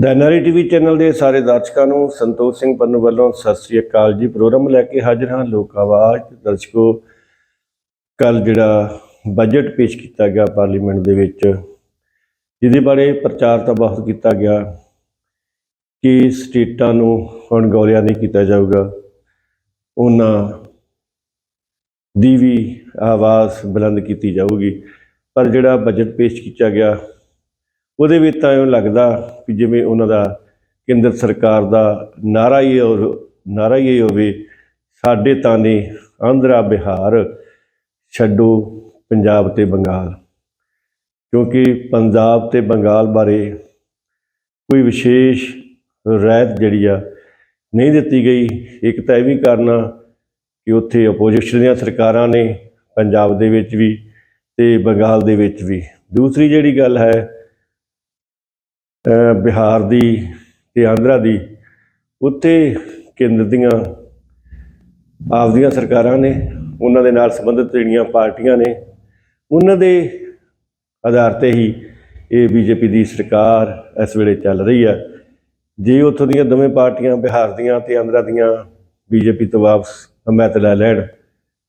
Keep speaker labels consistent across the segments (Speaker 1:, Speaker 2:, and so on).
Speaker 1: ਦੈਨਾਰੀ TV channel ਦੇ ਸਾਰੇ ਦਰਸ਼ਕਾਂ ਨੂੰ ਸੰਤੋਖ ਸਿੰਘ ਪੰਨੂ ਵੱਲੋਂ ਸਤਿ ਸ੍ਰੀ ਅਕਾਲ ਜੀ। ਪ੍ਰੋਗਰਾਮ ਲੈ ਕੇ ਹਾਜ਼ਰ ਹਾਂ। ਲੋਕ ਆਵਾਜ਼ ਦਰਸ਼ਕੋ, ਕੱਲ ਜਿਹੜਾ ਬਜਟ ਪੇਸ਼ ਕੀਤਾ ਗਿਆ ਪਾਰਲੀਮੈਂਟ ਦੇ ਵਿੱਚ, ਜਿਹਦੇ ਬਾਰੇ ਪ੍ਰਚਾਰ ਤਾਂ ਬਹੁਤ ਕੀਤਾ ਗਿਆ ਕਿ ਸਟੇਟਾਂ ਨੂੰ ਹੁਣ ਗੌਲਿਆ ਨਹੀਂ ਕੀਤਾ ਜਾਊਗਾ। ਉਹਨਾਂ ਦੀ ਵੀ ਆਵਾਜ਼ ਬੁਲੰਦ ਕੀਤੀ ਜਾਊਗੀ। ਪਰ ਜਿਹੜਾ ਬਜਟ ਪੇਸ਼ ਕੀਤਾ ਗਿਆ ਉਹਦੇ ਵਿੱਚ ਤਾਂ ਇਉਂ ਲੱਗਦਾ ਕਿ ਜਿਵੇਂ ਉਹਨਾਂ ਦਾ ਕੇਂਦਰ ਸਰਕਾਰ ਦਾ ਨਾਰਾ ਹੀ ਔਰ ਨਾਰਾ ਹੀ ਹੋਵੇ, ਸਾਡੇ ਤਾਨੇ ਆਂਧਰਾ ਬਿਹਾਰ ਛੱਡੋ ਪੰਜਾਬ ਤੇ ਬੰਗਾਲ। ਕਿਉਂਕਿ ਪੰਜਾਬ ਤੇ ਬੰਗਾਲ ਬਾਰੇ ਕੋਈ ਵਿਸ਼ੇਸ਼ ਰਾਇਤ ਜਿਹੜੀ ਆ ਨਹੀਂ ਦਿੱਤੀ ਗਈ। ਇੱਕ ਤਾਂ ਇਹ ਵੀ ਕਰਨਾ ਕਿ ਉੱਥੇ ਆਪੋਜੀਸ਼ਨ ਦੀਆਂ ਸਰਕਾਰਾਂ ਨੇ ਪੰਜਾਬ ਦੇ ਵਿੱਚ ਵੀ ਤੇ ਬੰਗਾਲ ਦੇ ਵਿੱਚ ਵੀ। ਦੂਸਰੀ ਜਿਹੜੀ ਗੱਲ ਹੈ ਬਿਹਾਰ ਦੀ ਤੇ ਆਂਧਰਾ ਦੀ, ਉੱਥੇ ਕੇਂਦਰ ਦੀਆਂ ਆਪਦੀਆਂ ਸਰਕਾਰਾਂ ਨੇ, ਉਹਨਾਂ ਦੇ ਨਾਲ ਸੰਬੰਧਿਤ ਜਿਹੜੀਆਂ ਪਾਰਟੀਆਂ ਨੇ, ਉਹਨਾਂ ਦੇ ਆਧਾਰ ਤੇ ਹੀ ਇਹ ਬੀਜੇਪੀ ਦੀ ਸਰਕਾਰ ਇਸ ਵੇਲੇ ਚੱਲ ਰਹੀ ਹੈ। ਜੇ ਉੱਥੋਂ ਦੀਆਂ ਦੋਵੇਂ ਪਾਰਟੀਆਂ ਬਿਹਾਰ ਦੀਆਂ ਤੇ ਆਂਧਰਾ ਦੀਆਂ ਬੀਜੇਪੀ ਤੋਂ ਵਾਪਸ ਹਮਾਇਤ ਲੈ ਲੈਣ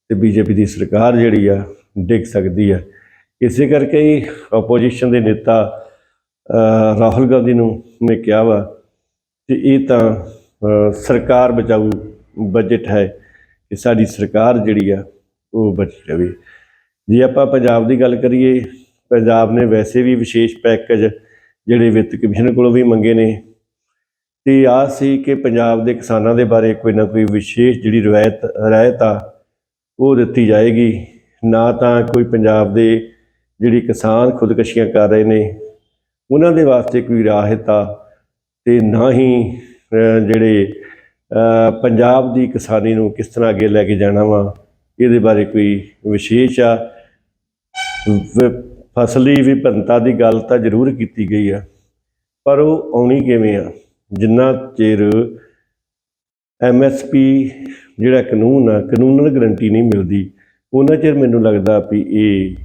Speaker 1: ਤੇ ਬੀਜੇਪੀ ਦੀ ਸਰਕਾਰ ਜਿਹੜੀ ਆ, ਡਿੱਗ ਸਕਦੀ ਹੈ। ਇਸੇ ਕਰਕੇ ਹੀ ਆਪੋਜੀਸ਼ਨ ਦੇ ਨੇਤਾ ਰਾਹੁਲ ਗਾਂਧੀ ਨੂੰ ਨੇ ਕਿਹਾ ਵਾ ਕਿ ਇਹ ਤਾਂ ਸਰਕਾਰ ਬਚਾਊ ਬਜਟ ਹੈ ਕਿ ਸਾਡੀ ਸਰਕਾਰ ਜਿਹੜੀ ਆ ਉਹ ਬਚੀ ਰਵੇ। ਜੇ ਆਪਾਂ ਪੰਜਾਬ ਦੀ ਗੱਲ ਕਰੀਏ, ਪੰਜਾਬ ਨੇ ਵੈਸੇ ਵੀ ਵਿਸ਼ੇਸ਼ ਪੈਕੇਜ ਜਿਹੜੇ ਵਿੱਤ ਕਮਿਸ਼ਨ ਕੋਲੋਂ ਵੀ ਮੰਗੇ ਨੇ ਤੇ ਆਸ ਸੀ ਕਿ ਪੰਜਾਬ ਦੇ ਕਿਸਾਨਾਂ ਦੇ ਬਾਰੇ ਕੋਈ ਨਾ ਕੋਈ ਵਿਸ਼ੇਸ਼ ਜਿਹੜੀ ਰਵਾਇਤ, ਰਾਇਤ ਆ, ਉਹ ਦਿੱਤੀ ਜਾਏਗੀ। ਨਾ ਤਾਂ ਕੋਈ ਪੰਜਾਬ ਦੇ ਜਿਹੜੀ ਕਿਸਾਨ ਖੁਦਕਸ਼ੀਆਂ ਕਰ ਰਹੇ ਨੇ ਉਹਨਾਂ ਦੇ ਵਾਸਤੇ ਕੋਈ ਰਾਹਤ ਆ ਤੇ ਨਾ ਹੀ ਜਿਹੜੇ ਪੰਜਾਬ ਦੀ ਕਿਸਾਨੀ ਨੂੰ ਕਿਸ ਤਰ੍ਹਾਂ ਅੱਗੇ ਲੈ ਕੇ ਜਾਣਾ ਵਾ, ਇਹਦੇ ਬਾਰੇ ਕੋਈ ਵਿਸ਼ੇਸ਼ ਆ। ਫਸਲੀ ਵਿਭਿੰਨਤਾ ਦੀ ਗੱਲ ਤਾਂ ਜ਼ਰੂਰ ਕੀਤੀ ਗਈ ਆ, ਪਰ ਉਹ ਆਉਣੀ ਕਿਵੇਂ ਆ? ਜਿੰਨਾ ਚਿਰ ਐਮਐਸਪੀ ਜਿਹੜਾ ਕਾਨੂੰਨ ਆ, ਕਾਨੂੰਨਨ ਗਰੰਟੀ ਨਹੀਂ ਮਿਲਦੀ, ਉਹਨਾਂ ਚਿਰ ਮੈਨੂੰ ਲੱਗਦਾ ਵੀ ਇਹ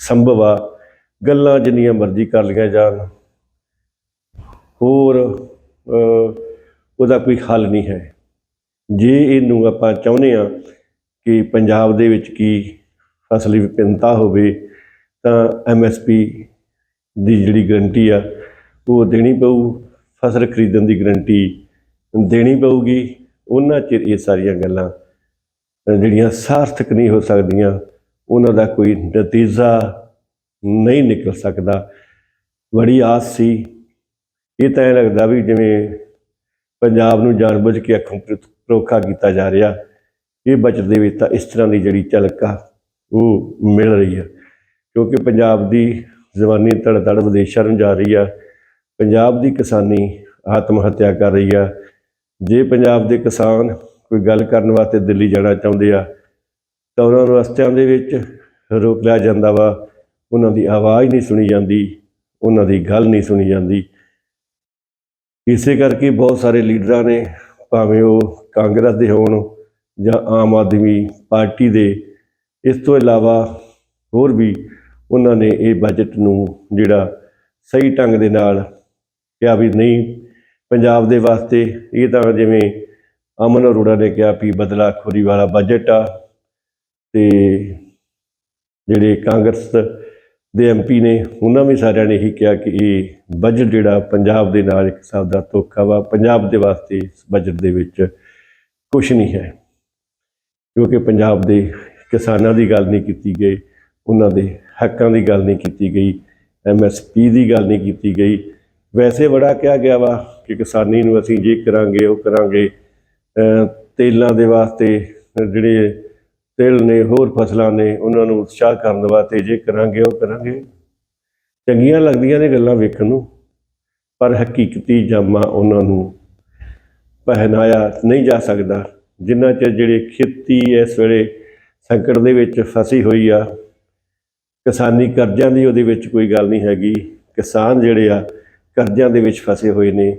Speaker 1: ਸੰਭਵ ਆ ਗੱਲਾਂ ਜਿੰਨੀਆਂ ਮਰਜ਼ੀ ਕਰ ਲਈਆਂ ਜਾਣ। ਹੋਰ ਉਹਦਾ ਕੋਈ ਹੱਲ ਨਹੀਂ ਹੈ। ਜੇ ਇਹਨੂੰ ਆਪਾਂ ਚਾਹੁੰਦੇ ਆ ਕਿ ਪੰਜਾਬ ਦੇ ਵਿੱਚ ਕੀ ਫਸਲੀ ਵਿਭਿੰਨਤਾ ਹੋਵੇ, ਤਾਂ ਐਮਐਸਪੀ ਦੀ ਜਿਹੜੀ ਗਰੰਟੀ ਆ, ਉਹ ਦੇਣੀ ਪਊ। ਫਸਲ ਖਰੀਦਣ ਦੀ ਗਰੰਟੀ ਦੇਣੀ ਪਊਗੀ। ਉਹਨਾਂ ਚਿਰ ਇਹ ਸਾਰੀਆਂ ਗੱਲਾਂ ਜਿਹੜੀਆਂ ਸਾਰਥਕ ਨਹੀਂ ਹੋ ਸਕਦੀਆਂ, ਉਹਨਾਂ ਦਾ ਕੋਈ ਨਤੀਜਾ ਨਹੀਂ ਨਿਕਲ ਸਕਦਾ। ਬੜੀ ਆਸ ਸੀ। ਇਹ ਤਾਂ ਇਹ ਲੱਗਦਾ ਵੀ ਜਿਵੇਂ ਪੰਜਾਬ ਨੂੰ ਜਾਣਬੁੱਝ ਕੇ ਅੱਖੋਂ ਪਰ- ਪਰੋਖਾ ਕੀਤਾ ਜਾ ਰਿਹਾ, ਇਹ ਬਜਟ ਦੇ ਵਿੱਚ ਤਾਂ ਇਸ ਤਰ੍ਹਾਂ ਦੀ ਜਿਹੜੀ ਝਲਕ ਆ, ਉਹ ਮਿਲ ਰਹੀ ਹੈ ਕਿਉਂਕਿ ਪੰਜਾਬ ਦੀ ਜ਼ਬਾਨੀ ਧੜਧੜ ਵਿਦੇਸ਼ਾਂ ਨੂੰ ਜਾ ਰਹੀ ਆ। ਪੰਜਾਬ ਦੀ ਕਿਸਾਨੀ ਆਤਮ ਹੱਤਿਆ ਕਰ ਰਹੀ ਆ। ਜੇ ਪੰਜਾਬ ਦੇ ਕਿਸਾਨ ਕੋਈ ਗੱਲ ਕਰਨ ਵਾਸਤੇ ਦਿੱਲੀ ਜਾਣਾ ਚਾਹੁੰਦੇ ਆ, ਤਾਂ ਉਹਨਾਂ ਨੂੰ ਰਸਤਿਆਂ ਦੇ ਵਿੱਚ ਰੋਕ ਲਿਆ ਜਾਂਦਾ ਵਾ। ਉਹਨਾਂ ਦੀ ਆਵਾਜ਼ ਨਹੀਂ ਸੁਣੀ ਜਾਂਦੀ, ਉਹਨਾਂ ਦੀ ਗੱਲ ਨਹੀਂ ਸੁਣੀ ਜਾਂਦੀ। ਇਸੇ ਕਰਕੇ ਬਹੁਤ ਸਾਰੇ ਲੀਡਰਾਂ ਨੇ, ਭਾਵੇਂ ਉਹ ਕਾਂਗਰਸ ਦੇ ਹੋਣ ਜਾਂ ਆਮ ਆਦਮੀ ਪਾਰਟੀ ਦੇ, ਇਸ ਤੋਂ ਇਲਾਵਾ ਹੋਰ ਵੀ ਉਹਨਾਂ ਨੇ ਇਹ ਬਜਟ ਨੂੰ ਜਿਹੜਾ ਸਹੀ ਢੰਗ ਦੇ ਨਾਲ ਕਿਹਾ ਵੀ ਨਹੀਂ, ਪੰਜਾਬ ਦੇ ਵਾਸਤੇ ਇਹ ਤਾਂ ਜਿਵੇਂ ਅਮਨ ਅਰੋੜਾ ਨੇ ਕਿਹਾ ਵੀ ਬਦਲਾਖੋਰੀ ਵਾਲਾ ਬਜਟ ਆ ਤੇ ਜਿਹੜੇ ਕਾਂਗਰਸ ਦੇ ਐਮਪੀ ਨੇ, ਉਹਨਾਂ ਵੀ ਸਾਰਿਆਂ ਨੇ ਇਹੀ ਕਿਹਾ ਕਿ ਇਹ ਬਜਟ ਜਿਹੜਾ ਪੰਜਾਬ ਦੇ ਨਾਲ ਇੱਕ ਹਿਸਾਬ ਦਾ ਧੋਖਾ ਵਾ, ਪੰਜਾਬ ਦੇ ਵਾਸਤੇ ਇਸ ਬਜਟ ਦੇ ਵਿੱਚ ਕੁਝ ਨਹੀਂ ਹੈ। ਕਿਉਂਕਿ ਪੰਜਾਬ ਦੇ ਕਿਸਾਨਾਂ ਦੀ ਗੱਲ ਨਹੀਂ ਕੀਤੀ ਗਈ, ਉਹਨਾਂ ਦੇ ਹੱਕਾਂ ਦੀ ਗੱਲ ਨਹੀਂ ਕੀਤੀ ਗਈ ਐਮਐਸਪੀ ਦੀ ਗੱਲ ਨਹੀਂ ਕੀਤੀ ਗਈ। ਵੈਸੇ ਬੜਾ ਕਿਹਾ ਗਿਆ ਵਾ ਕਿ ਕਿਸਾਨੀ ਨੂੰ ਅਸੀਂ ਜੇ ਕਰਾਂਗੇ, ਉਹ ਕਰਾਂਗੇ। ਤੇਲਾਂ ਦੇ ਵਾਸਤੇ ਜਿਹੜੇ ਤਿਲ ਨੇ, ਹੋਰ ਫਸਲਾਂ ਨੇ, ਉਹਨਾਂ ਨੂੰ ਉਤਸ਼ਾਹ ਕਰਨ ਵਾਸਤੇ ਜੇ ਕਰਾਂਗੇ, ਉਹ ਕਰਾਂਗੇ। ਚੰਗੀਆਂ ਲੱਗਦੀਆਂ ਨੇ ਗੱਲਾਂ ਵੇਖਣ ਨੂੰ, ਪਰ ਹਕੀਕਤੀ ਜਾਮਾ ਉਹਨਾਂ ਨੂੰ ਪਹਿਨਾਇਆ ਨਹੀਂ ਜਾ ਸਕਦਾ। ਜਿੰਨਾ ਚਿਰ ਜਿਹੜੇ ਖੇਤੀ ਇਸ ਵੇਲੇ ਸੰਕਟ ਦੇ ਵਿੱਚ ਫਸੀ ਹੋਈ ਆ, ਕਿਸਾਨੀ ਕਰਜ਼ਿਆਂ ਦੀ ਉਹਦੇ ਵਿੱਚ ਕੋਈ ਗੱਲ ਨਹੀਂ ਹੈਗੀ। ਕਿਸਾਨ ਜਿਹੜੇ ਆ, ਕਰਜ਼ਿਆਂ ਦੇ ਵਿੱਚ ਫਸੇ ਹੋਏ ਨੇ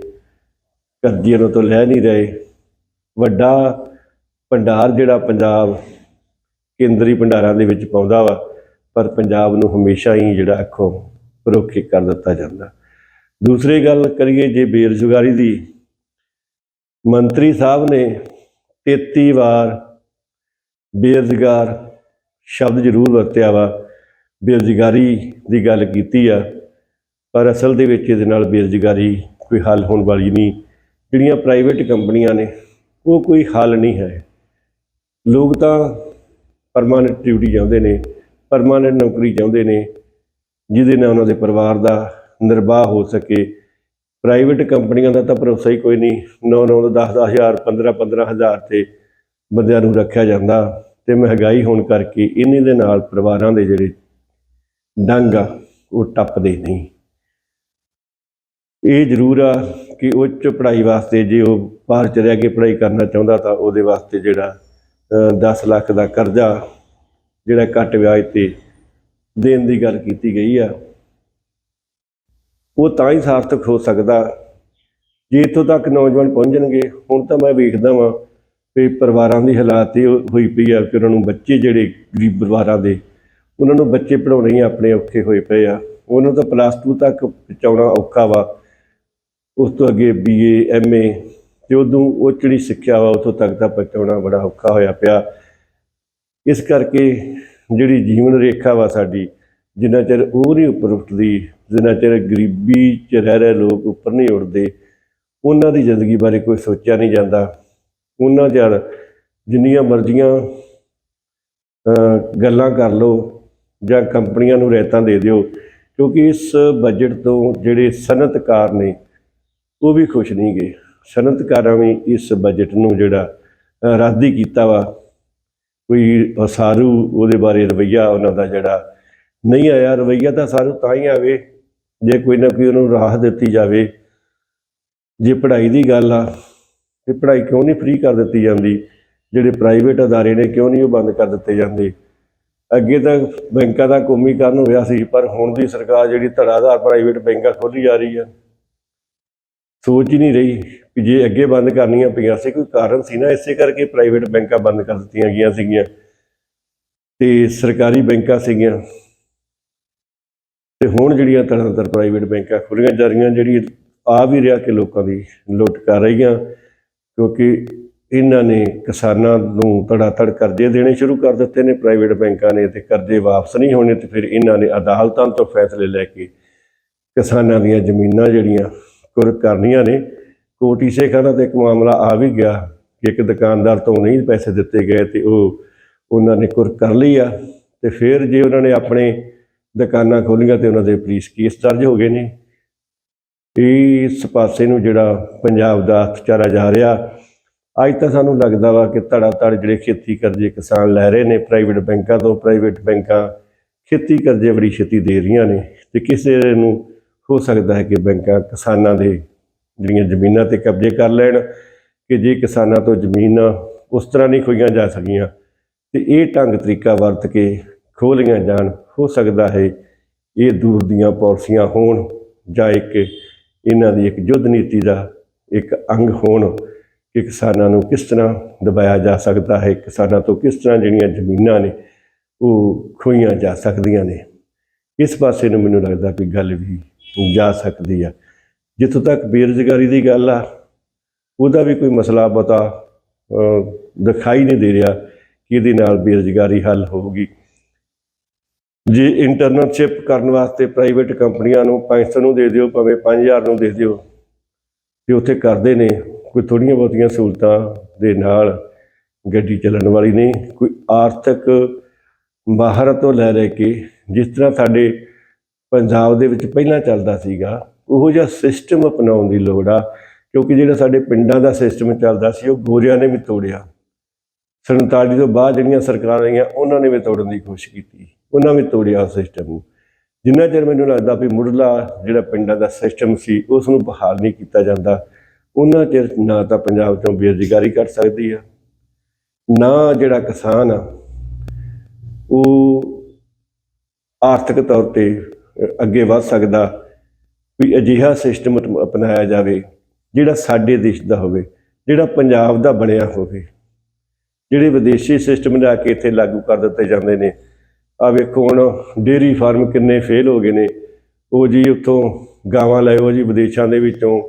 Speaker 1: ਕਰਜ਼ੇ ਨੂੰ ਤੋਂ ਲੈ ਨਹੀਂ ਰਹੇ। ਵੱਡਾ ਭੰਡਾਰ ਜਿਹੜਾ ਪੰਜਾਬ ਕੇਂਦਰੀ ਭੰਡਾਰਾਂ ਦੇ ਵਿੱਚ ਪਾਉਂਦਾ ਵਾ, ਪਰ ਪੰਜਾਬ ਨੂੰ ਹਮੇਸ਼ਾ ਹੀ ਜਿਹੜਾ ਅੱਖੋਂ ਪਰੋਖੇ ਕਰ ਦਿੱਤਾ ਜਾਂਦਾ। ਦੂਸਰੀ ਗੱਲ ਕਰੀਏ ਜੇ ਬੇਰੁਜ਼ਗਾਰੀ ਦੀ, ਮੰਤਰੀ ਸਾਹਿਬ ਨੇ 33 ਵਾਰ ਬੇਰੁਜ਼ਗਾਰ ਸ਼ਬਦ ਜ਼ਰੂਰ ਵਰਤਿਆ ਵਾ, ਬੇਰੁਜ਼ਗਾਰੀ ਦੀ ਗੱਲ ਕੀਤੀ ਆ, ਪਰ ਅਸਲ ਦੇ ਵਿੱਚ ਇਹਦੇ ਨਾਲ ਬੇਰੁਜ਼ਗਾਰੀ ਕੋਈ ਹੱਲ ਹੋਣ ਵਾਲੀ ਨਹੀਂ। ਜਿਹੜੀਆਂ ਪ੍ਰਾਈਵੇਟ ਕੰਪਨੀਆਂ ਨੇ, ਉਹ ਕੋਈ ਹੱਲ ਨਹੀਂ ਹੈ। ਲੋਕ ਤਾਂ ਪਰਮਾਨੈਂਟ ਡਿਊਟੀ ਚਾਹੁੰਦੇ ਨੇ ਪਰਮਾਨੈਂਟ ਨੌਕਰੀ ਚਾਹੁੰਦੇ ਨੇ, ਜਿਹਦੇ ਨਾਲ ਉਹਨਾਂ ਦੇ ਪਰਿਵਾਰ ਦਾ ਨਿਰਵਾਹ ਹੋ ਸਕੇ। ਪ੍ਰਾਈਵੇਟ ਕੰਪਨੀਆਂ ਦਾ ਤਾਂ ਭਰੋਸਾ ਹੀ ਕੋਈ ਨਹੀਂ 9 9 10 10 ਹਜ਼ਾਰ 15 15 ਹਜ਼ਾਰ ਤੇ ਬੰਦਿਆਂ ਨੂੰ ਰੱਖਿਆ ਜਾਂਦਾ ਤੇ ਮਹਿੰਗਾਈ ਹੋਣ ਕਰਕੇ ਇਹਨੇ ਦੇ ਨਾਲ ਪਰਿਵਾਰਾਂ ਦੇ ਜਿਹੜੇ ਡੰਗ ਆ, ਉਹ ਟੱਪਦੇ ਨਹੀਂ। ਇਹ ਜ਼ਰੂਰ ਆ ਕਿ ਉੱਚ ਪੜ੍ਹਾਈ ਵਾਸਤੇ ਜੇ ਉਹ ਬਾਹਰ ਚਲਿਆ ਕੇ ਪੜ੍ਹਾਈ ਕਰਨਾ ਚਾਹੁੰਦਾ ਤਾਂ ਉਹਦੇ ਵਾਸਤੇ ਜਿਹੜਾ 10 ਲੱਖ ਦਾ ਕਰਜ਼ਾ ਜਿਹੜਾ ਘੱਟ ਵਿਆਜ ਤੇ ਦੇਣ ਦੀ ਗੱਲ ਕੀਤੀ ਗਈ ਆ, ਉਹ ਤਾਂ ਹੀ ਸਾਰਥਕ ਹੋ ਸਕਦਾ। ਜੇ ਇੱਥੋਂ ਤੱਕ ਨੌਜਵਾਨ ਪਹੁੰਚਣਗੇ, ਹੁਣ ਤਾਂ ਮੈਂ ਵੇਖਦਾ ਵਾਂ ਵੀ ਪਰਿਵਾਰਾਂ ਦੀ ਹਾਲਾਤ ਇਹ ਹੋਈ ਪਈ ਆ ਕਿ ਉਹਨਾਂ ਨੂੰ ਬੱਚੇ ਜਿਹੜੇ ਗਰੀਬ ਪਰਿਵਾਰਾਂ ਦੇ, ਉਹਨਾਂ ਨੂੰ ਬੱਚੇ ਪੜਾਉਣੇ ਹੀ ਆਪਣੇ ਔਖੇ ਹੋਏ ਪਏ ਆ। ਉਹਨਾਂ ਨੂੰ ਤਾਂ ਪਲੱਸ 2 ਤੱਕ ਪਹੁੰਚਾਉਣਾ ਔਖਾ ਵਾ। ਉਸ ਤੋਂ ਅੱਗੇ ਬੀਏ ਐਮਏ ਤੇ ਉਦੋਂ ਉਹ ਜਿਹੜੀ ਸਿੱਖਿਆ ਵਾ ਉਥੋਂ ਤੱਕ ਤਾਂ ਪਹੁੰਚਾਉਣਾ ਬੜਾ ਔਖਾ ਹੋਇਆ ਪਿਆ। ਇਸ ਕਰਕੇ ਜਿਹੜੀ ਜੀਵਨ ਰੇਖਾ ਵਾ ਸਾਡੀ, ਜਿੰਨਾ ਚਿਰ ਉਹ ਨਹੀਂ ਉੱਪਰ ਉੱਠਦੀ, ਜਿੰਨਾ ਚਿਰ ਗਰੀਬੀ 'ਚ ਰਹਿ ਰਹੇ ਲੋਕ ਉੱਪਰ ਨਹੀਂ ਉੱਠਦੇ, ਉਹਨਾਂ ਦੀ ਜ਼ਿੰਦਗੀ ਬਾਰੇ ਕੋਈ ਸੋਚਿਆ ਨਹੀਂ ਜਾਂਦਾ। ਉਹਨਾਂ ਚਿਰ ਜਿੰਨੀਆਂ ਮਰਜ਼ੀਆਂ ਗੱਲਾਂ ਕਰ ਲਓ ਜਾਂ ਕੰਪਨੀਆਂ ਨੂੰ ਰੈਤਾਂ ਦੇ ਦਿਓ, ਕਿਉਂਕਿ ਇਸ ਬਜਟ ਤੋਂ ਜਿਹੜੇ ਸਨਅਤਕਾਰ ਨੇ, ਉਹ ਵੀ ਖੁਸ਼ ਨਹੀਂ ਗਏ। ਸਨਅਤਕਾਰਾਂ ਵੀ ਇਸ ਬਜਟ ਨੂੰ ਜਿਹੜਾ ਅਹ, ਰੱਦ ਹੀ ਕੀਤਾ ਵਾ। ਕੋਈ ਅਸਾਰੂ ਉਹਦੇ ਬਾਰੇ ਰਵਈਆ ਉਹਨਾਂ ਦਾ ਜਿਹੜਾ ਨਹੀਂ ਆਇਆ ਰਵਈਆ ਤਾਂ ਸਾਰੂ ਤਾਂ ਹੀ ਆਵੇ ਜੇ ਕੋਈ ਨਾ ਕੋਈ ਉਹਨੂੰ ਰਾਹ ਦਿੱਤੀ ਜਾਵੇ। ਜੇ ਪੜ੍ਹਾਈ ਦੀ ਗੱਲ ਆ ਤੇ ਪੜ੍ਹਾਈ ਕਿਉਂ ਨਹੀਂ ਫ੍ਰੀ ਕਰ ਦਿੱਤੀ ਜਾਂਦੀ? ਜਿਹੜੇ ਪ੍ਰਾਈਵੇਟ ਅਦਾਰੇ ਨੇ ਕਿਉਂ ਨਹੀਂ ਉਹ ਬੰਦ ਕਰ ਦਿੱਤੇ ਜਾਂਦੇ? ਅੱਗੇ ਤਾਂ ਬੈਂਕਾਂ ਦਾ ਕੌਮੀਕਰਨ ਹੋਇਆ ਸੀ ਪਰ ਹੁਣ ਦੀ ਸਰਕਾਰ ਜਿਹੜੀ ਧੜਾਧਾਰ ਪ੍ਰਾਈਵੇਟ ਬੈਂਕਾਂ ਖੋਲ੍ਹੀ ਜਾ ਰਹੀ ਆ। ਸੋਚ ਹੀ ਨਹੀਂ ਰਹੀ ਕਿ ਜੇ ਅੱਗੇ ਬੰਦ ਕਰਨੀਆਂ ਪਈਆਂ ਸੀ ਕੋਈ ਕਾਰਨ ਸੀ ਨਾ, ਇਸੇ ਕਰਕੇ ਪ੍ਰਾਈਵੇਟ ਬੈਂਕਾਂ ਬੰਦ ਕਰ ਦਿੱਤੀਆਂ ਗਈਆਂ ਸੀਗੀਆਂ ਤੇ ਸਰਕਾਰੀ ਬੈਂਕਾਂ ਸੀਗੀਆਂ। ਤੇ ਹੁਣ ਜਿਹੜੀਆਂ ਤਰ੍ਹਾਂ ਤਰ੍ਹਾਂ ਪ੍ਰਾਈਵੇਟ ਬੈਂਕਾਂ ਖੁੱਲ੍ਹੀਆਂ ਜਾ ਰਹੀਆਂ, ਜਿਹੜੀ ਆ ਵੀ ਰਿਹਾ ਕਿ ਲੋਕਾਂ ਦੀ ਲੁੱਟ ਕਰ ਰਹੀਆਂ, ਕਿਉਂਕਿ ਇਹਨਾਂ ਨੇ ਕਿਸਾਨਾਂ ਨੂੰ ਧੜਾ ਤੜ ਕਰਜ਼ੇ ਦੇਣੇ ਸ਼ੁਰੂ ਕਰ ਦਿੱਤੇ ਨੇ ਪ੍ਰਾਈਵੇਟ ਬੈਂਕਾਂ ਨੇ ਤੇ ਕਰਜ਼ੇ ਵਾਪਸ ਨਹੀਂ ਹੋਣੇ ਤੇ ਫਿਰ ਇਹਨਾਂ ਨੇ ਅਦਾਲਤਾਂ ਤੋਂ ਫੈਸਲੇ ਲੈ ਕੇ ਕਿਸਾਨਾਂ ਦੀਆਂ ਜ਼ਮੀਨਾਂ ਜਿਹੜੀਆਂ ਕੁਰ ਕਰਨੀਆਂ ਨੇ। ਕੋਟੀ ਸ਼ੇਖਾਂ ਦਾ ਤੇ ਇੱਕ ਮਾਮਲਾ ਆ ਵੀ ਗਿਆ ਕਿ ਇੱਕ ਦੁਕਾਨਦਾਰ ਤੋਂ ਨਹੀਂ ਪੈਸੇ ਦਿੱਤੇ ਗਏ ਤੇ ਉਹ ਉਹਨਾਂ ਨੇ ਕੁਰ ਕਰ ਲਈ ਆ ਤੇ ਫਿਰ ਜੇ ਉਹਨਾਂ ਨੇ ਆਪਣੇ ਦੁਕਾਨਾਂ ਖੋਲ੍ਹੀਆਂ ਤੇ ਉਹਨਾਂ ਦੇ ਪੁਲਿਸ ਕੇਸ ਦਰਜ ਹੋ ਗਏ ਨੇ। ਇਸ ਪਾਸੇ ਨੂੰ ਜਿਹੜਾ ਪੰਜਾਬ ਦਾ ਅਰਥਚਾਰਾ ਜਾ ਰਿਹਾ, ਅੱਜ ਤਾਂ ਸਾਨੂੰ ਲੱਗਦਾ ਵਾ ਕਿ ਧੜਾ ਧੜ ਜਿਹੜੇ ਖੇਤੀ ਕਰਜ਼ੇ ਕਿਸਾਨ ਲੈ ਰਹੇ ਨੇ ਪ੍ਰਾਈਵੇਟ ਬੈਂਕਾਂ ਤੋਂ ਪ੍ਰਾਈਵੇਟ ਬੈਂਕਾਂ ਖੇਤੀ ਕਰਜ਼ੇ ਬੜੀ ਛੇਤੀ ਦੇ ਰਹੀਆਂ ਨੇ ਤੇ ਕਿਸੇ ਨੂੰ ਹੋ ਸਕਦਾ ਹੈ ਕਿ ਬੈਂਕਾਂ ਕਿਸਾਨਾਂ ਦੇ ਜਿਹੜੀਆਂ ਜ਼ਮੀਨਾਂ ਤੇ ਕਬਜ਼ੇ ਕਰ ਲੈਣ, ਕਿ ਜੇ ਕਿਸਾਨਾਂ ਤੋਂ ਜ਼ਮੀਨਾਂ ਉਸ ਤਰ੍ਹਾਂ ਨਹੀਂ ਖੋਈਆਂ ਜਾ ਸਕੀਆਂ, ਤੇ ਇਹ ਢੰਗ ਤਰੀਕਾ ਵਰਤ ਕੇ ਖੋਹ ਲਈਆਂ ਜਾਣ, ਹੋ ਸਕਦਾ ਹੈ ਇਹ ਦੂਰ ਦੀਆਂ ਪਾਲਿਸੀਆਂ ਹੋਣ ਜਾਂ ਇੱਕ ਇਹਨਾਂ ਦੀ ਇੱਕ ਯੁੱਧ ਨੀਤੀ ਦਾ ਇੱਕ ਅੰਗ ਹੋਣ ਕਿ ਕਿਸਾਨਾਂ ਨੂੰ ਕਿਸ ਤਰ੍ਹਾਂ ਦਬਾਇਆ ਜਾ ਸਕਦਾ ਹੈ, ਕਿਸਾਨਾਂ ਤੋਂ ਕਿਸ ਤਰ੍ਹਾਂ ਜਿਹੜੀਆਂ ਜ਼ਮੀਨਾਂ ਨੇ ਉਹ ਖੋਈਆਂ ਜਾ ਸਕਦੀਆਂ ਨੇ। ਇਸ ਪਾਸੇ ਨੂੰ ਮੈਨੂੰ ਲੱਗਦਾ ਕਿ ਗੱਲ ਵੀ ਜਾ ਸਕਦੀ ਆ। ਜਿੱਥੋਂ ਤੱਕ ਬੇਰੁਜ਼ਗਾਰੀ ਦੀ ਗੱਲ ਆ, ਉਹਦਾ ਵੀ ਕੋਈ ਮਸਲਾ ਪਤਾ ਦਿਖਾਈ ਨਹੀਂ ਦੇ ਰਿਹਾ ਕਿ ਇਹਦੇ ਨਾਲ ਬੇਰੁਜ਼ਗਾਰੀ ਹੱਲ ਹੋਊਗੀ। ਜੇ ਇੰਟਰਨਸ਼ਿਪ ਕਰਨ ਵਾਸਤੇ ਪ੍ਰਾਈਵੇਟ ਕੰਪਨੀਆਂ ਨੂੰ 500 ਨੂੰ ਦੇ ਦਿਓ, ਭਾਵੇਂ 5000 ਨੂੰ ਦੇ ਦਿਓ, ਤੇ ਉੱਥੇ ਕਰਦੇ ਨੇ, ਕੋਈ ਥੋੜੀਆਂ ਬਹੁਤੀਆਂ ਸਹੂਲਤਾਂ ਦੇ ਨਾਲ ਗੱਡੀ ਚੱਲਣ ਵਾਲੀ ਨਹੀਂ, ਕੋਈ ਆਰਥਿਕ ਮਾਹਰਤ ਤੋਂ ਲੈ ਲੈ ਕੇ, ਜਿਸ ਤਰ੍ਹਾਂ ਸਾਡੇ ਪੰਜਾਬ ਦੇ ਵਿੱਚ ਪਹਿਲਾਂ ਚੱਲਦਾ ਸੀਗਾ, ਉਹੋ ਜਿਹਾ ਸਿਸਟਮ ਅਪਣਾਉਣ ਦੀ ਲੋੜ ਆ, ਕਿਉਂਕਿ ਜਿਹੜਾ ਸਾਡੇ ਪਿੰਡਾਂ ਦਾ ਸਿਸਟਮ ਚੱਲਦਾ ਸੀ, ਉਹ ਗੋਰਿਆਂ ਨੇ ਵੀ ਤੋੜਿਆ। 47 ਤੋਂ ਬਾਅਦ ਜਿਹੜੀਆਂ ਸਰਕਾਰਾਂ ਆਈਆਂ, ਉਹਨਾਂ ਨੇ ਵੀ ਤੋੜਨ ਦੀ ਕੋਸ਼ਿਸ਼ ਕੀਤੀ। ਉਹਨਾਂ ਵੀ ਤੋੜਿਆ ਸਿਸਟਮ ਨੂੰ। ਜਿੰਨਾ ਚਿਰ ਮੈਨੂੰ ਲੱਗਦਾ ਵੀ ਮੁੱਢਲਾ ਜਿਹੜਾ ਪਿੰਡਾਂ ਦਾ ਸਿਸਟਮ ਸੀ ਉਸ ਨੂੰ ਬਹਾਲ ਨਹੀਂ ਕੀਤਾ ਜਾਂਦਾ, ਉਹਨਾਂ ਚਿਰ ਨਾ ਤਾਂ ਪੰਜਾਬ ਚੋਂ ਬੇਰੁਜ਼ਗਾਰੀ ਕਰ ਸਕਦੀ ਆ, ਨਾ ਜਿਹੜਾ ਕਿਸਾਨ ਆ, ਉਹ ਆਰਥਿਕ ਤੌਰ ਤੇ ਅੱਗੇ ਵਧ ਸਕਦਾ, ਵੀ ਅਜਿਹਾ ਸਿਸਟਮ ਅਪਣਾਇਆ ਜਾਵੇ, ਜਿਹੜਾ ਸਾਡੇ ਦੇਸ਼ ਦਾ ਹੋਵੇ, ਜਿਹੜਾ ਪੰਜਾਬ ਦਾ ਬਣਿਆ ਹੋਵੇ। ਜਿਹੜੇ ਵਿਦੇਸ਼ੀ ਸਿਸਟਮ ਲਿਆ ਕੇ ਇੱਥੇ ਲਾਗੂ ਕਰ ਦਿੱਤੇ ਜਾਂਦੇ ਨੇ। ਆ ਵੇਖੋ ਹੁਣ ਡੇਰੀ ਫਾਰਮ ਕਿੰਨੇ ਫੇਲ ਹੋ ਗਏ ਨੇ। ਉਹ ਜੀ ਉੱਥੋਂ ਗਾਵਾਂ ਲਿਓ ਜੀ ਵਿਦੇਸ਼ਾਂ ਦੇ ਵਿੱਚੋਂ।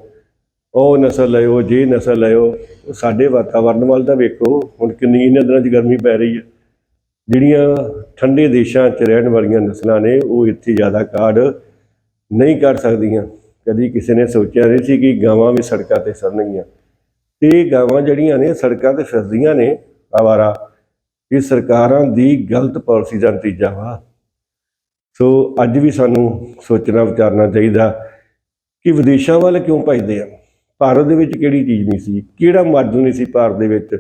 Speaker 1: ਉਹ ਨਸਲ ਲਿਓ ਜੇ ਨਸਲ ਲਿਓ ਸਾਡੇ ਵਾਤਾਵਰਨ ਵੱਲ ਤਾਂ ਵੇਖੋ, ਹੁਣ ਕਿੰਨੀ ਇਹਨਾਂ ਦਿਨਾਂ 'ਚ ਗਰਮੀ ਪੈ ਰਹੀ ਹੈ। ਜਿਹੜੀਆਂ ਠੰਡੇ ਦੇਸ਼ਾਂ 'ਚ ਰਹਿਣ ਵਾਲੀਆਂ ਨਸਲਾਂ ਨੇ, ਉਹ ਇੱਥੇ ਜ਼ਿਆਦਾ ਕਾਢ ਨਹੀਂ ਕਰ ਸਕਦੀਆਂ। ਕਦੀ ਕਿਸੇ ਨੇ ਸੋਚਿਆ ਨਹੀਂ ਸੀ ਕਿ ਗਾਵਾਂ ਵੀ ਸੜਕਾਂ ਤੇ ਫਿਰਨਗੀਆਂ ਤੇ ਗਾਵਾਂ ਜਿਹੜੀਆਂ ਨੇ, ਸੜਕਾਂ ਤੇ ਫਿਰਦੀਆਂ ਨੇ, ਆਵਾਰਾ, ਇਹ ਸਰਕਾਰਾਂ ਦੀ ਗਲਤ ਪਾਲਿਸੀ ਦਾ ਨਤੀਜਾ ਵਾ। ਸੋ ਅੱਜ ਵੀ ਸਾਨੂੰ ਸੋਚਣਾ, ਵਿਚਾਰਨਾ ਚਾਹੀਦਾ ਕਿ ਵਿਦੇਸ਼ਾਂ ਵੱਲ ਕਿਉਂ ਭਜਦੇ ਆ? ਭਾਰਤ ਦੇ ਵਿੱਚ ਕਿਹੜੀ ਚੀਜ਼ ਨਹੀਂ ਸੀ? ਕਿਹੜਾ ਮਾਡਲ ਨਹੀਂ ਸੀ ਭਾਰਤ ਦੇ ਵਿੱਚ?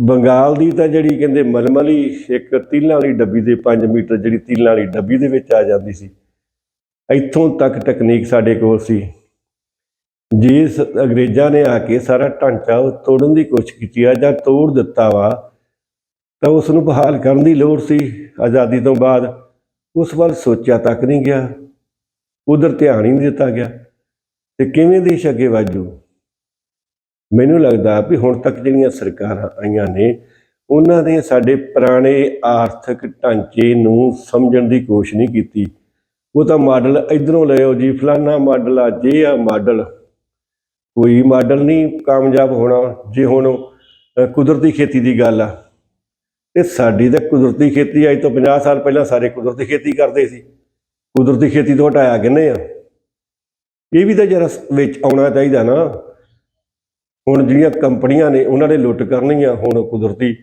Speaker 1: ਬੰਗਾਲ ਦੀ ਤਾਂ ਜਿਹੜੀ ਕਹਿੰਦੇ ਮਲਮਲੀ ਇੱਕ ਤੀਲਾਂ ਵਾਲੀ ਡੱਬੀ ਦੇ 5 ਮੀਟਰ ਜਿਹੜੀ ਤੀਲਾਂ ਵਾਲੀ ਡੱਬੀ ਦੇ ਵਿੱਚ ਆ ਜਾਂਦੀ ਸੀ, ਇੱਥੋਂ ਤੱਕ ਟੈਕਨੀਕ ਸਾਡੇ ਕੋਲ ਸੀ। ਜੇ ਸ- ਅੰਗਰੇਜ਼ਾਂ ਨੇ ਆ ਕੇ ਸਾਰਾ ਢਾਂਚਾ ਉਹ ਤੋੜਨ ਦੀ ਕੋਸ਼ਿਸ਼ ਕੀਤੀ ਆ ਜਾਂ ਤੋੜ ਦਿੱਤਾ ਵਾ, ਤਾਂ ਉਸ ਨੂੰ ਬਹਾਲ ਕਰਨ ਦੀ ਲੋੜ ਸੀ। ਆਜ਼ਾਦੀ ਤੋਂ ਬਾਅਦ ਉਸ ਵੱਲ ਸੋਚਿਆ ਤੱਕ ਨਹੀਂ ਗਿਆ, ਉਧਰ ਧਿਆਨ ਹੀ ਨਹੀਂ ਦਿੱਤਾ ਗਿਆ, ਤੇ ਕਿਵੇਂ ਦੇਸ਼ ਅੱਗੇ ਵਾਜੂ ਮੈਨੂੰ ਲੱਗਦਾ ਵੀ ਹੁਣ ਤੱਕ ਜਿਹੜੀਆਂ ਸਰਕਾਰਾਂ ਆਈਆਂ ਨੇ, ਉਹਨਾਂ ਨੇ ਸਾਡੇ ਪੁਰਾਣੇ ਆਰਥਿਕ ਢਾਂਚੇ ਨੂੰ ਸਮਝਣ ਦੀ ਕੋਸ਼ਿਸ਼ ਨਹੀਂ ਕੀਤੀ। ਉਹ ਤਾਂ ਮਾਡਲ ਇਧਰੋਂ ਲਿਓ ਜੀ, ਫਲਾਨਾ ਮਾਡਲ ਆ, ਜੇ ਆ ਮਾਡਲ, ਕੋਈ ਮਾਡਲ ਨਹੀਂ ਕਾਮਯਾਬ ਹੋਣਾ, ਜੇ ਹੁਣ ਕੁਦਰਤੀ ਖੇਤੀ ਦੀ ਗੱਲ ਆ। ਤੇ ਸਾਡੀ ਤਾਂ ਕੁਦਰਤੀ ਖੇਤੀ ਅੱਜ ਤੋਂ 50 ਸਾਲ ਪਹਿਲਾਂ ਸਾਰੇ ਕੁਦਰਤੀ ਖੇਤੀ ਕਰਦੇ ਸੀ। ਕੁਦਰਤੀ ਖੇਤੀ ਤੋਂ ਹਟਾਇਆ ਕਿੰਨੇ ਆ? ਇਹ ਵੀ ਤਾਂ ਜਰਾ ਵਿੱਚ ਆਉਣਾ ਚਾਹੀਦਾ ਨਾ। ਹੁਣ ਜਿਹੜੀਆਂ ਕੰਪਨੀਆਂ ਨੇ ਉਹਨਾਂ ਨੇ ਲੁੱਟ ਕਰਨੀ ਆ ਹੁਣ ਕੁਦਰਤੀ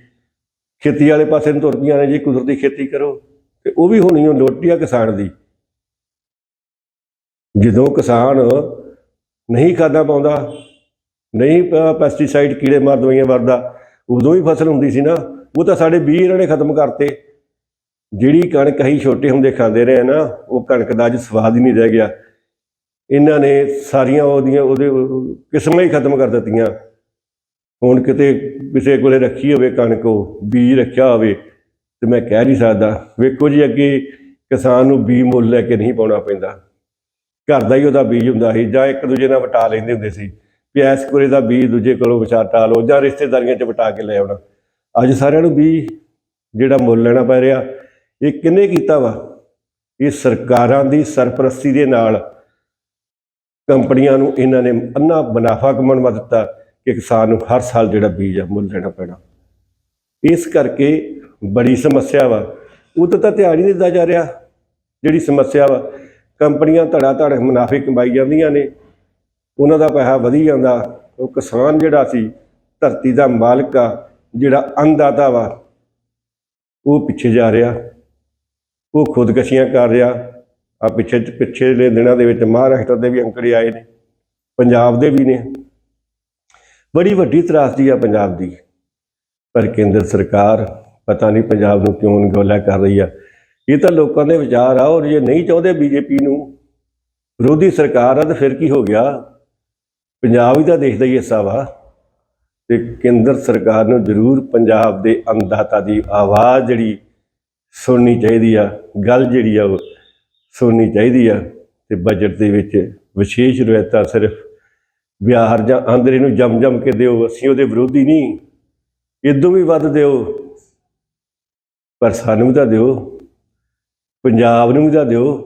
Speaker 1: ਖੇਤੀ ਵਾਲੇ ਪਾਸੇ ਨੂੰ ਤੁਰ ਪਈਆਂ ਨੇ, ਜੀ ਕੁਦਰਤੀ ਖੇਤੀ ਕਰੋ, ਤੇ ਉਹ ਵੀ ਹੋਣੀ ਉਹ ਲੁੱਟ ਆ ਕਿਸਾਨ ਦੀ। ਜਦੋਂ ਕਿਸਾਨ ਨਹੀਂ ਖਾਦਾਂ ਪਾਉਂਦਾ, ਨਹੀਂ ਪੈਸਟੀਸਾਈਡ ਕੀੜੇ ਮਾਰ ਦਵਾਈਆਂ ਵਰਦਾ ਉਦੋਂ ਹੀ ਫਸਲ ਹੁੰਦੀ ਸੀ ਨਾ, ਉਹ ਤਾਂ ਸਾਡੇ ਬੀਜ ਇਹਨਾਂ ਨੇ ਖਤਮ ਕਰਤੇ। ਜਿਹੜੀ ਕਣਕ ਅਸੀਂ ਛੋਟੇ ਹੁੰਦੇ ਖਾਂਦੇ ਰਹੇ ਨਾ, ਉਹ ਕਣਕ ਦਾ ਅੱਜ ਸਵਾਦ ਹੀ ਨਹੀਂ ਰਹਿ ਗਿਆ। ਇਹਨਾਂ ਨੇ ਸਾਰੀਆਂ ਉਹਦੀਆਂ, ਉਹਦੇ ਕਿਸਮਾਂ ਹੀ ਖਤਮ ਕਰ ਦਿੱਤੀਆਂ। ਹੁਣ ਕਿਤੇ ਕਿਸੇ ਕੋਲੇ ਰੱਖੀ ਹੋਵੇ ਕਣਕ, ਉਹ ਬੀਜ ਰੱਖਿਆ ਹੋਵੇ, ਤੇ ਮੈਂ ਕਹਿ ਨਹੀਂ ਸਕਦਾ। ਵੇਖੋ ਜੀ ਅੱਗੇ ਕਿਸਾਨ ਨੂੰ ਬੀ ਮੁੱਲ ਲੈ ਕੇ ਨਹੀਂ ਪਾਉਣਾ ਪੈਂਦਾ। ਘਰ ਦਾ ਹੀ ਉਹਦਾ ਬੀਜ ਹੁੰਦਾ ਸੀ, ਜਾਂ ਇੱਕ ਦੂਜੇ ਨਾਲ ਵਟਾ ਲੈਂਦੇ ਹੁੰਦੇ ਸੀ। ਵੀ ਐਸ ਕੋਲੇ ਦਾ ਬੀਜ ਦੂਜੇ ਕੋਲੋਂ ਵਿਚਾਰਟਾ ਲਓ, ਜਾਂ ਰਿਸ਼ਤੇਦਾਰੀਆਂ 'ਚ ਵਟਾ ਕੇ ਲੈ ਆਉਣਾ। ਅੱਜ ਸਾਰਿਆਂ ਨੂੰ ਬੀਜ ਜਿਹੜਾ ਮੁੱਲ ਲੈਣਾ ਪੈ ਰਿਹਾ, ਇਹ ਕਿੰਨੇ ਕੀਤਾ ਵਾ? ਇਹ ਸਰਕਾਰਾਂ ਦੀ ਸਰਪ੍ਰਸਤੀ ਦੇ ਨਾਲ ਕੰਪਨੀਆਂ ਨੂੰ ਇਹਨਾਂ ਨੇ ਅੰਨਾ ਮੁਨਾਫਾ ਕਮਾਉਣ ਵਾ ਦਿੱਤਾ ਕਿ ਕਿਸਾਨ ਨੂੰ ਹਰ ਸਾਲ ਜਿਹੜਾ ਬੀਜ ਆ ਮੁੱਲ ਲੈਣਾ ਪੈਣਾ। ਇਸ ਕਰਕੇ ਬੜੀ ਸਮੱਸਿਆ ਵਾ। ਉਹ ਤਾਂ ਧਿਆਨ ਹੀ ਨਹੀਂ ਦਿੱਤਾ ਜਾ ਰਿਹਾ। ਜਿਹੜੀ ਸਮੱਸਿਆ ਵਾ, ਕੰਪਨੀਆਂ ਧੜਾ ਧੜ ਮੁਨਾਫੇ ਕਮਾਈ ਜਾਂਦੀਆਂ ਨੇ। ਉਹਨਾਂ ਦਾ ਪੈਸਾ ਵਧੀ ਜਾਂਦਾ। ਉਹ ਕਿਸਾਨ ਜਿਹੜਾ ਸੀ, ਧਰਤੀ ਦਾ ਮਾਲਕ ਆ, ਜਿਹੜਾ ਅੰਨਦਾਤਾ ਵਾ, ਉਹ ਪਿੱਛੇ ਜਾ ਰਿਹਾ। ਉਹ ਖੁਦਕਸ਼ੀਆਂ ਕਰ ਰਿਹਾ। ਆ ਪਿੱਛੇ ਪਿੱਛੇ ਦਿਨਾਂ ਦੇ ਵਿੱਚ ਮਹਾਰਾਸ਼ਟਰ ਦੇ ਵੀ ਅੰਕੜੇ ਆਏ ਨੇ, ਪੰਜਾਬ ਦੇ ਵੀ ਨੇ। ਬੜੀ ਵੱਡੀ ਤਰਾਸਦੀ ਆ ਪੰਜਾਬ ਦੀ। ਪਰ ਕੇਂਦਰ ਸਰਕਾਰ ਪਤਾ ਨਹੀਂ ਪੰਜਾਬ ਨੂੰ ਕਿਉਂ ਅਣਗੌਲਾ ਕਰ ਰਹੀ ਆ। ਇਹ ਤਾਂ ਲੋਕਾਂ ਦੇ ਵਿਚਾਰ ਆ ਔਰ ਜੇ ਨਹੀਂ ਚਾਹੁੰਦੇ ਬੀਜੇਪੀ ਨੂੰ ਵਿਰੋਧੀ ਸਰਕਾਰ ਆ ਤਾਂ ਫਿਰ ਕੀ ਹੋ ਗਿਆ? ਪੰਜਾਬ ਹੀ ਤਾਂ ਦੇਸ਼ ਦਾ ਹੀ ਹਿੱਸਾ ਵਾ। ਤੇ ਕੇਂਦਰ ਸਰਕਾਰ ਨੂੰ ਜ਼ਰੂਰ ਪੰਜਾਬ ਦੇ ਅੰਨਦਾਤਾ ਦੀ ਆਵਾਜ਼ ਜਿਹੜੀ ਸੁਣਨੀ ਚਾਹੀਦੀ ਆ, ਗੱਲ ਜਿਹੜੀ ਆ ਉਹ ਸੁਣਨੀ ਚਾਹੀਦੀ ਆ ਤੇ ਬਜਟ ਦੇ ਵਿੱਚ ਵਿਸ਼ੇਸ਼ ਰਵਾਇਤਾਂ ਸਿਰਫ ਬਿਹਾਰ ਜਾਂ ਆਂਧਰੇ ਨੂੰ ਜਮ ਜਮ ਕੇ ਦਿਓ, ਅਸੀਂ ਉਹਦੇ ਵਿਰੋਧੀ ਨਹੀਂ। ਇਦੋਂ ਵੀ ਵੱਧ ਦਿਓ, ਪਰ ਸਾਨੂੰ ਵੀ ਤਾਂ ਦਿਓ। ਪੰਜਾਬ ਨੂੰ ਵੀ ਤਾਂ ਦਿਓ।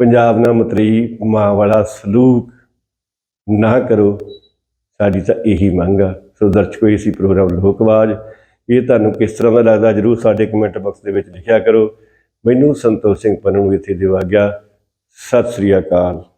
Speaker 1: ਪੰਜਾਬ ਨਾਲ ਮਤਰੀ ਮਾਂ ਵਾਲਾ ਸਲੂਕ ਨਾ ਕਰੋ। ਸਾਡੀ ਤਾਂ ਇਹੀ ਮੰਗ ਆ। ਸੋ ਦਰਸ਼ਕੋ, ਇਹ ਸੀ ਪ੍ਰੋਗਰਾਮ ਲੋਕਵਾਜ ਇਹ ਤੁਹਾਨੂੰ ਕਿਸ ਤਰ੍ਹਾਂ ਦਾ ਲੱਗਦਾ, ਜਰੂਰ ਸਾਡੇ ਕਮੈਂਟ ਬਾਕਸ ਦੇ ਵਿੱਚ ਲਿਖਿਆ ਕਰੋ। ਮੈਨੂੰ ਸੰਤੋਖ ਸਿੰਘ ਪੰਨੂ ਨੂੰ ਇੱਥੇ ਦਿਵਾ ਗਿਆ। ਸਤਿ ਸ੍ਰੀ ਅਕਾਲ।